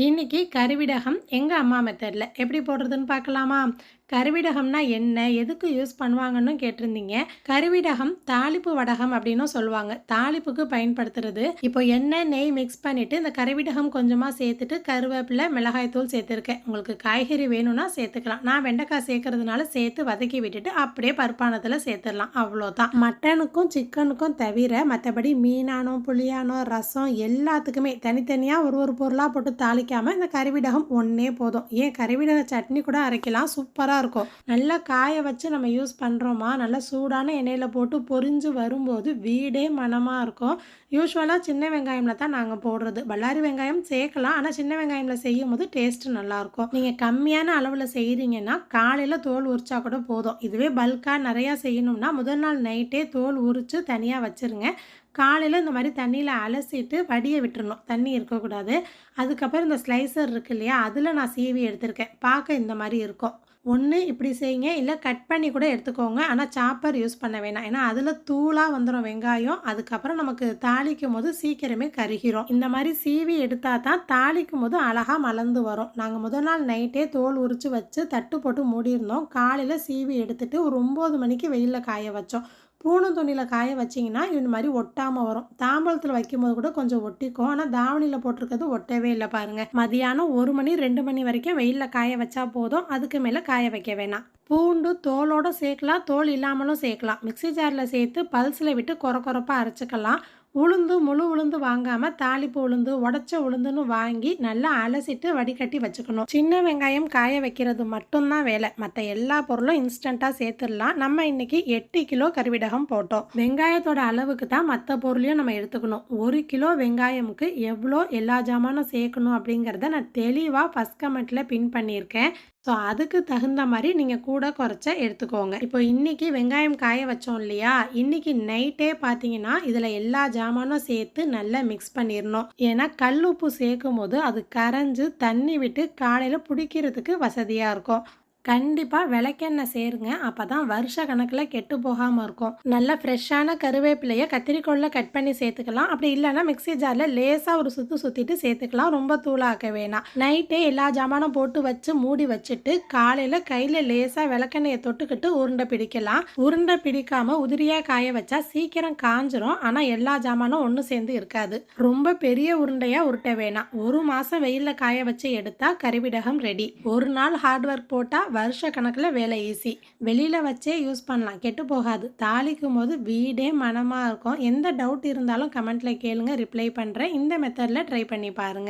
இன்னைக்கு கருவிடகம் எங்கள் அம்மா மெத்தடில் எப்படி போடுறதுன்னு பார்க்கலாமா? கருவிடகம்னா என்ன எதுக்கு யூஸ் பண்ணுவாங்கன்னு கேட்டிருந்தீங்க. கருவிடகம் தாளிப்பு வடகம் அப்படின்னும் சொல்லுவாங்க. தாளிப்புக்கு பயன்படுத்துறது. இப்போ எண்ணெய் நெய் மிக்ஸ் பண்ணிட்டு இந்த கருவிடகம் கொஞ்சமாக சேர்த்துட்டு கருவேப்பிலை மிளகாய்த்தூள் சேர்த்துருக்கேன். உங்களுக்கு காய்கறி வேணும்னா சேர்த்துக்கலாம். நான் வெண்டைக்காய் சேர்க்கறதுனால சேர்த்து வதக்கி விட்டுட்டு அப்படியே பருப்பானத்தில் சேர்த்துடலாம். அவ்வளோதான். மட்டனுக்கும் சிக்கனுக்கும் தவிர மற்றபடி மீனானோ புளியானோ ரசம் எல்லாத்துக்குமே தனித்தனியாக ஒரு ஒரு பொருளாக போட்டு தாளிக்காமல் இந்த கருவிடகம் ஒன்றே போதும். ஏன் கருவிடக சட்னி கூட அரைக்கலாம். சூப்பராக இருக்கும். நல்லா காய வச்சு நம்ம யூஸ் பண்ணுறோமா நல்லா சூடான எண்ணெயில் போட்டு பொரிஞ்சு வரும்போது வீடே மனமாக இருக்கும். யூஸ்வலாக சின்ன வெங்காயமில் தான் நாங்கள் போடுறது. பல்லாரி வெங்காயம் சேர்க்கலாம். ஆனால் சின்ன வெங்காயமில் செய்யும் போது டேஸ்ட்டு நல்லாயிருக்கும் நீங்கள் கம்மியான அளவில் செய்கிறீங்கன்னா காலையில் தோல் உரிச்சா கூட போதும். இதுவே பல்காக நிறையா செய்யணும்னா முதல் நாள் நைட்டே தோல் உரித்து தனியாக வச்சுருங்க. காலையில் இந்த மாதிரி தண்ணியில் அலசிட்டு வடியை விட்டுறணும். தண்ணி இருக்கக்கூடாது. அதுக்கப்புறம் இந்த ஸ்லைசர் இருக்கு இல்லையா அதில் நான் சீவி எடுத்திருக்கேன். பார்க்க இந்த மாதிரி இருக்கும். ஒன்று இப்படி செய்யுங்க இல்லை கட் பண்ணி கூட எடுத்துக்கோங்க. ஆனால் சாப்பர் யூஸ் பண்ண வேணாம். ஏன்னா அதில் தூளாக வந்துடும் வெங்காயம். அதுக்கப்புறம் நமக்கு தாளிக்கும் போது சீக்கிரமே கருகிரும். இந்த மாதிரி சீவி எடுத்தால் தான் தாளிக்கும் போது அழகாக மலர்ந்து வரும். நாங்கள் முதல் நாள் நைட்டே தோல் உரித்து வச்சு தட்டு போட்டு மூடியிருந்தோம். காலையில் சீவி எடுத்துட்டு ஒரு ஒம்பது மணிக்கு வெயிலில் காய வச்சோம். பூனை துணியில் காய வச்சிங்கன்னா இந்த மாதிரி ஒட்டாமல் வரும். தாம்பழத்தில் வைக்கும்போது கூட கொஞ்சம் ஒட்டிக்கும். ஆனால் தாவணியில் போட்டிருக்கிறது ஒட்டவே இல்லை பாருங்கள் மதியானம் ஒரு மணி ரெண்டு மணி வரைக்கும் வெயிலில் காய வச்சா போதும். அதுக்கு மேலே காய வைக்க வேணாம். பூண்டு தோலோடு சேர்க்கலாம். தோல் இல்லாமலும் சேர்க்கலாம். மிக்சி ஜாரில் சேர்த்து பல்ஸில் விட்டு குறை குறப்பாக அரைச்சிக்கலாம். உளுந்து முழு உளுந்து வாங்காமல் தாளிப்பு உளுந்து உடச்ச உளுந்துன்னு வாங்கி நல்லா அலசிட்டு வடிகட்டி வச்சுக்கணும். சின்ன வெங்காயம் காய வைக்கிறது மட்டும்தான் வேலை. மற்ற எல்லா பொருளும் இன்ஸ்டண்ட்டாக சேர்த்துடலாம். நம்ம இன்னைக்கு எட்டு கிலோ கருவிடகம் போட்டோம். வெங்காயத்தோட அளவுக்கு தான் மற்ற பொருளையும் நம்ம எடுத்துக்கணும். ஒரு கிலோ வெங்காயமுக்கு எவ்வளோ எல்லா ஜாமானும் சேர்க்கணும் அப்படிங்கிறத நான் தெளிவாக ஃபஸ்ட் கமெண்ட்டில் பின் பண்ணியிருக்கேன். ஸோ அதுக்கு தகுந்த மாதிரி நீங்கள் கூட குறைச்ச எடுத்துக்கோங்க. இப்போ இன்றைக்கி வெங்காயம் காய வச்சோம் இல்லையா? இன்றைக்கி நைட்டே பார்த்தீங்கன்னா இதில் எல்லா ஜாமானும் சேர்த்து நல்லா மிக்ஸ் பண்ணிடணும் ஏன்னா கல் உப்பு சேர்க்கும் போது அது கரைஞ்சு தண்ணி விட்டு காலையில் பிடிக்கிறதுக்கு வசதியாக இருக்கும். கண்டிப்பாக விளக்கெண்ணெய் சேருங்க. அப்போ தான் வருஷ கணக்கில் கெட்டு போகாமல் இருக்கும். நல்ல ஃப்ரெஷ்ஷான கருவேப்பிலையை கத்திரிக்கோளில் கட் பண்ணி சேர்த்துக்கலாம். அப்படி இல்லைன்னா மிக்சி ஜாரில் லேசாக ஒரு சுற்று சுற்றிட்டு சேர்த்துக்கலாம். ரொம்ப தூளாக்க வேணாம். நைட்டே எல்லா ஜாமானும் போட்டு வச்சு மூடி வச்சுட்டு காலையில் கையில் லேசாக விளக்கெண்ணெயை தொட்டுக்கிட்டு உருண்டை பிடிக்கலாம். உருண்டை பிடிக்காமல் உதிரியாக காய வச்சா சீக்கிரம் காஞ்சிரும். ஆனால் எல்லா ஜாமானும் ஒன்று சேர்ந்து இருக்காது. ரொம்ப பெரிய உருண்டையாக உருட்ட வேணாம். ஒரு மாதம் வெயிலில் காய வச்சு எடுத்தால் கருவிடகம் ரெடி ஒரு நாள் ஹார்ட் ஒர்க் போட்டால் வருஷ கணக்கில் வேலை ஈஸி வெளியில் வச்சே யூஸ் பண்ணலாம். கெட்டு போகாது. தாளிக்கும் போது வீடே மனமாக இருக்கும். எந்த டவுட் இருந்தாலும் கமெண்ட்டில் கேளுங்க. ரிப்ளை பண்ணுறேன் இந்த மெத்தடில் ட்ரை பண்ணி பாருங்கள்